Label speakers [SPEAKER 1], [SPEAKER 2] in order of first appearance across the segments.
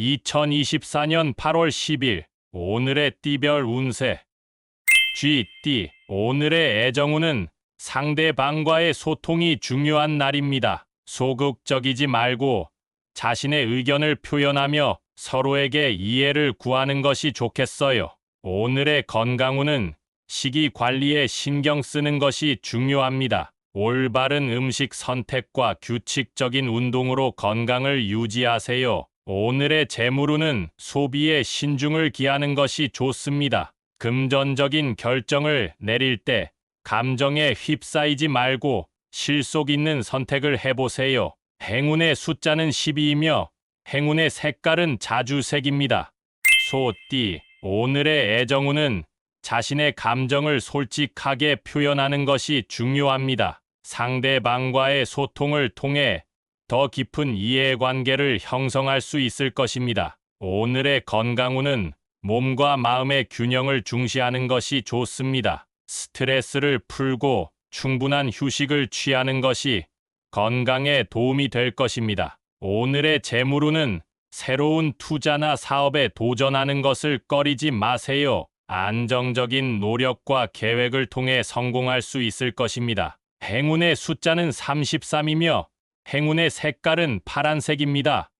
[SPEAKER 1] 2024년 8월 10일 오늘의 띠별 운세 쥐띠 오늘의 애정운은 상대방과의 소통이 중요한 날입니다. 소극적이지 말고 자신의 의견을 표현하며 서로에게 이해를 구하는 것이 좋겠어요. 오늘의 건강운은 식이 관리에 신경 쓰는 것이 중요합니다. 올바른 음식 선택과 규칙적인 운동으로 건강을 유지하세요. 오늘의 재물운은 소비에 신중을 기하는 것이 좋습니다. 금전적인 결정을 내릴 때 감정에 휩싸이지 말고 실속 있는 선택을 해보세요. 행운의 숫자는 12이며 행운의 색깔은 자주색입니다. 소띠, 오늘의 애정운은 자신의 감정을 솔직하게 표현하는 것이 중요합니다. 상대방과의 소통을 통해 더 깊은 이해관계를 형성할 수 있을 것입니다. 오늘의 건강운은 몸과 마음의 균형을 중시하는 것이 좋습니다. 스트레스를 풀고 충분한 휴식을 취하는 것이 건강에 도움이 될 것입니다. 오늘의 재물운은 새로운 투자나 사업에 도전하는 것을 꺼리지 마세요. 안정적인 노력과 계획을 통해 성공할 수 있을 것입니다. 행운의 숫자는 33이며 행운의 색깔은 파란색입니다.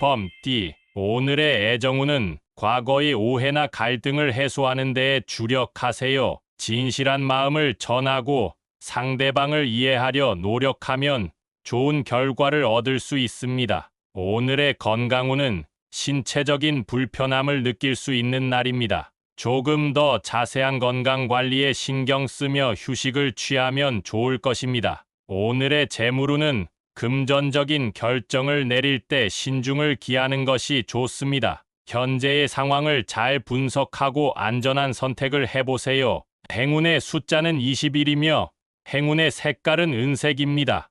[SPEAKER 1] 범띠, 오늘의 애정운은 과거의 오해나 갈등을 해소하는 데에 주력하세요. 진실한 마음을 전하고 상대방을 이해하려 노력하면 좋은 결과를 얻을 수 있습니다. 오늘의 건강운은 신체적인 불편함을 느낄 수 있는 날입니다. 조금 더 자세한 건강 관리에 신경 쓰며 휴식을 취하면 좋을 것입니다. 오늘의 재물운은 금전적인 결정을 내릴 때 신중을 기하는 것이 좋습니다. 현재의 상황을 잘 분석하고 안전한 선택을 해보세요. 행운의 숫자는 21이며 행운의 색깔은 은색입니다.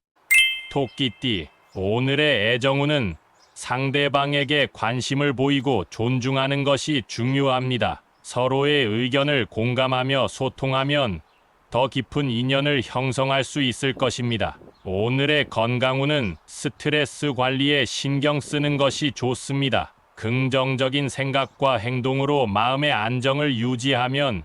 [SPEAKER 1] 토끼띠, 오늘의 애정운은 상대방에게 관심을 보이고 존중하는 것이 중요합니다. 서로의 의견을 공감하며 소통하면 더 깊은 인연을 형성할 수 있을 것입니다. 오늘의 건강운은 스트레스 관리에 신경 쓰는 것이 좋습니다. 긍정적인 생각과 행동으로 마음의 안정을 유지하면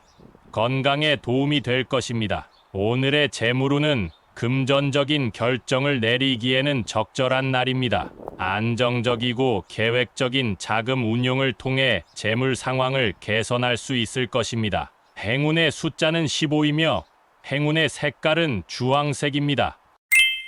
[SPEAKER 1] 건강에 도움이 될 것입니다. 오늘의 재물운은 금전적인 결정을 내리기에는 적절한 날입니다. 안정적이고 계획적인 자금 운용을 통해 재물 상황을 개선할 수 있을 것입니다. 행운의 숫자는 15이며 행운의 색깔은 주황색입니다.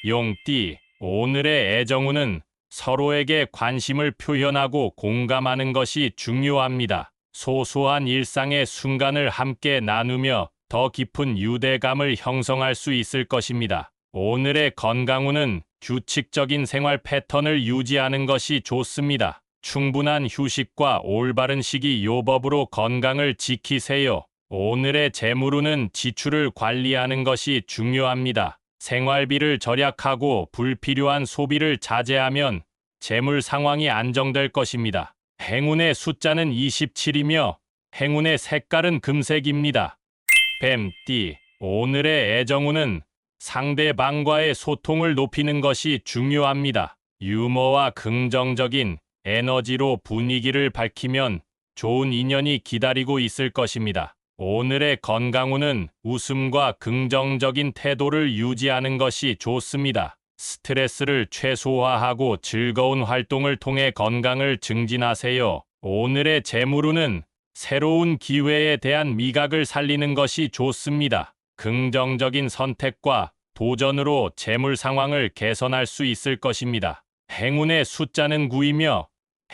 [SPEAKER 1] 용띠, 오늘의 애정운은 서로에게 관심을 표현하고 공감하는 것이 중요합니다. 소소한 일상의 순간을 함께 나누며 더 깊은 유대감을 형성할 수 있을 것입니다. 오늘의 건강운은 규칙적인 생활 패턴을 유지하는 것이 좋습니다. 충분한 휴식과 올바른 식이 요법으로 건강을 지키세요. 오늘의 재물운은 지출을 관리하는 것이 중요합니다. 생활비를 절약하고 불필요한 소비를 자제하면 재물 상황이 안정될 것입니다. 행운의 숫자는 27이며 행운의 색깔은 금색입니다. 뱀띠, 오늘의 애정운은 상대방과의 소통을 높이는 것이 중요합니다. 유머와 긍정적인 에너지로 분위기를 밝히면 좋은 인연이 기다리고 있을 것입니다. 오늘의 건강운은 웃음과 긍정적인 태도를 유지하는 것이 좋습니다. 스트레스를 최소화하고 즐거운 활동을 통해 건강을 증진하세요. 오늘의 재물운은 새로운 기회에 대한 미각을 살리는 것이 좋습니다. 긍정적인 선택과 도전으로 재물 상황을 개선할 수 있을 것입니다. 행운의 숫자는 9이며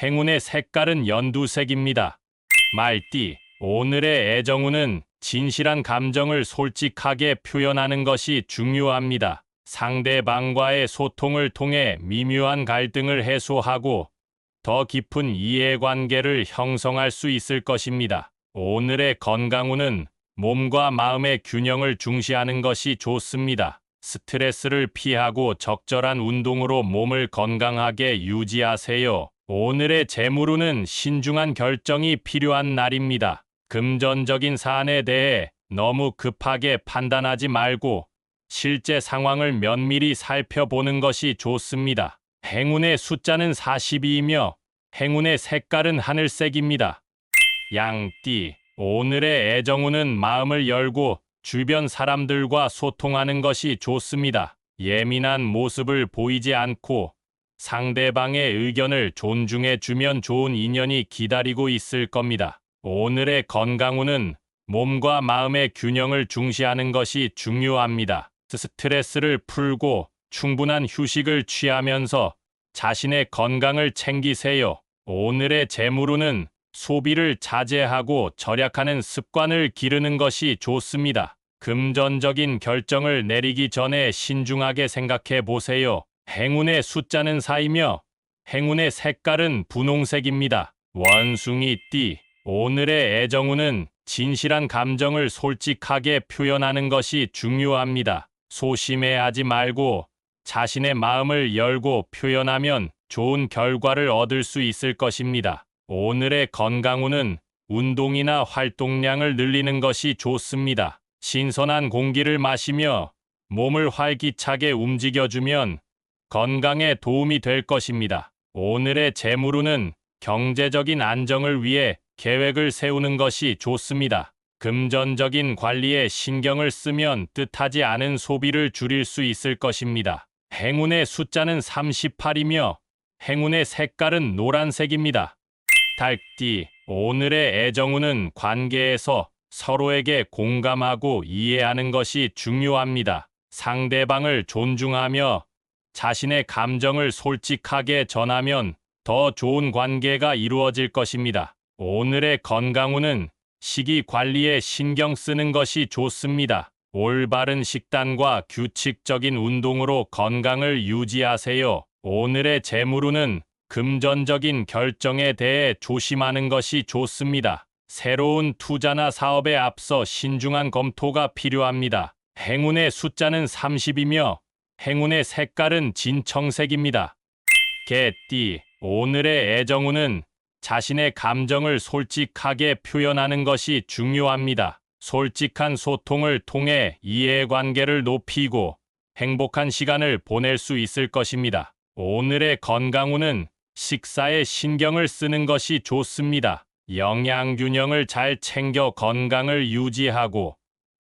[SPEAKER 1] 행운의 색깔은 연두색입니다. 말띠, 오늘의 애정운은 진실한 감정을 솔직하게 표현하는 것이 중요합니다. 상대방과의 소통을 통해 미묘한 갈등을 해소하고 더 깊은 이해관계를 형성할 수 있을 것입니다. 오늘의 건강운은 몸과 마음의 균형을 중시하는 것이 좋습니다. 스트레스를 피하고 적절한 운동으로 몸을 건강하게 유지하세요. 오늘의 재물운은 신중한 결정이 필요한 날입니다. 금전적인 사안에 대해 너무 급하게 판단하지 말고 실제 상황을 면밀히 살펴보는 것이 좋습니다. 행운의 숫자는 42이며 행운의 색깔은 하늘색입니다. 양띠, 오늘의 애정운은 마음을 열고 주변 사람들과 소통하는 것이 좋습니다. 예민한 모습을 보이지 않고 상대방의 의견을 존중해 주면 좋은 인연이 기다리고 있을 겁니다. 오늘의 건강운은 몸과 마음의 균형을 중시하는 것이 중요합니다. 스트레스를 풀고 충분한 휴식을 취하면서 자신의 건강을 챙기세요. 오늘의 재물운은 소비를 자제하고 절약하는 습관을 기르는 것이 좋습니다. 금전적인 결정을 내리기 전에 신중하게 생각해 보세요. 행운의 숫자는 4이며 행운의 색깔은 분홍색입니다. 원숭이 띠, 오늘의 애정운은 진실한 감정을 솔직하게 표현하는 것이 중요합니다. 소심해하지 말고 자신의 마음을 열고 표현하면 좋은 결과를 얻을 수 있을 것입니다. 오늘의 건강운은 운동이나 활동량을 늘리는 것이 좋습니다. 신선한 공기를 마시며 몸을 활기차게 움직여주면 건강에 도움이 될 것입니다. 오늘의 재물운은 경제적인 안정을 위해 계획을 세우는 것이 좋습니다. 금전적인 관리에 신경을 쓰면 뜻하지 않은 소비를 줄일 수 있을 것입니다. 행운의 숫자는 38이며 행운의 색깔은 노란색입니다. 달띠, 오늘의 애정운은 관계에서 서로에게 공감하고 이해하는 것이 중요합니다. 상대방을 존중하며 자신의 감정을 솔직하게 전하면 더 좋은 관계가 이루어질 것입니다. 오늘의 건강운은 식이 관리에 신경 쓰는 것이 좋습니다. 올바른 식단과 규칙적인 운동으로 건강을 유지하세요. 오늘의 재물운은 금전적인 결정에 대해 조심하는 것이 좋습니다. 새로운 투자나 사업에 앞서 신중한 검토가 필요합니다. 행운의 숫자는 30이며 행운의 색깔은 진청색입니다. 개띠, 오늘의 애정운은 자신의 감정을 솔직하게 표현하는 것이 중요합니다. 솔직한 소통을 통해 이해관계를 높이고 행복한 시간을 보낼 수 있을 것입니다. 오늘의 건강운은 식사에 신경을 쓰는 것이 좋습니다. 영양균형을 잘 챙겨 건강을 유지하고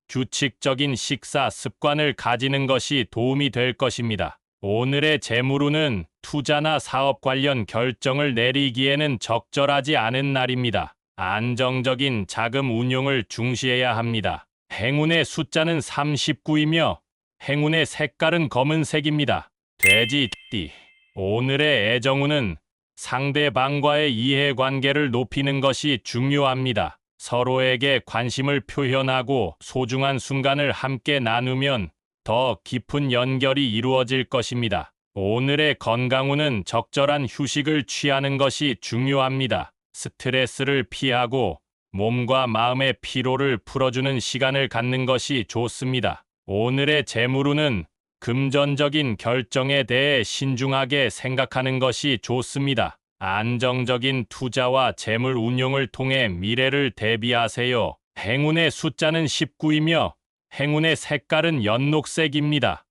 [SPEAKER 1] 규칙적인 식사 습관을 가지는 것이 도움이 될 것입니다. 오늘의 재물운은 투자나 사업 관련 결정을 내리기에는 적절하지 않은 날입니다. 안정적인 자금 운용을 중시해야 합니다. 행운의 숫자는 39이며 행운의 색깔은 검은색입니다. 돼지 띠. 오늘의 애정운은 상대방과의 이해관계를 높이는 것이 중요합니다. 서로에게 관심을 표현하고 소중한 순간을 함께 나누면 더 깊은 연결이 이루어질 것입니다. 오늘의 건강운은 적절한 휴식을 취하는 것이 중요합니다. 스트레스를 피하고 몸과 마음의 피로를 풀어주는 시간을 갖는 것이 좋습니다. 오늘의 재물운은 금전적인 결정에 대해 신중하게 생각하는 것이 좋습니다. 안정적인 투자와 재물 운용을 통해 미래를 대비하세요. 행운의 숫자는 19이며 행운의 색깔은 연녹색입니다.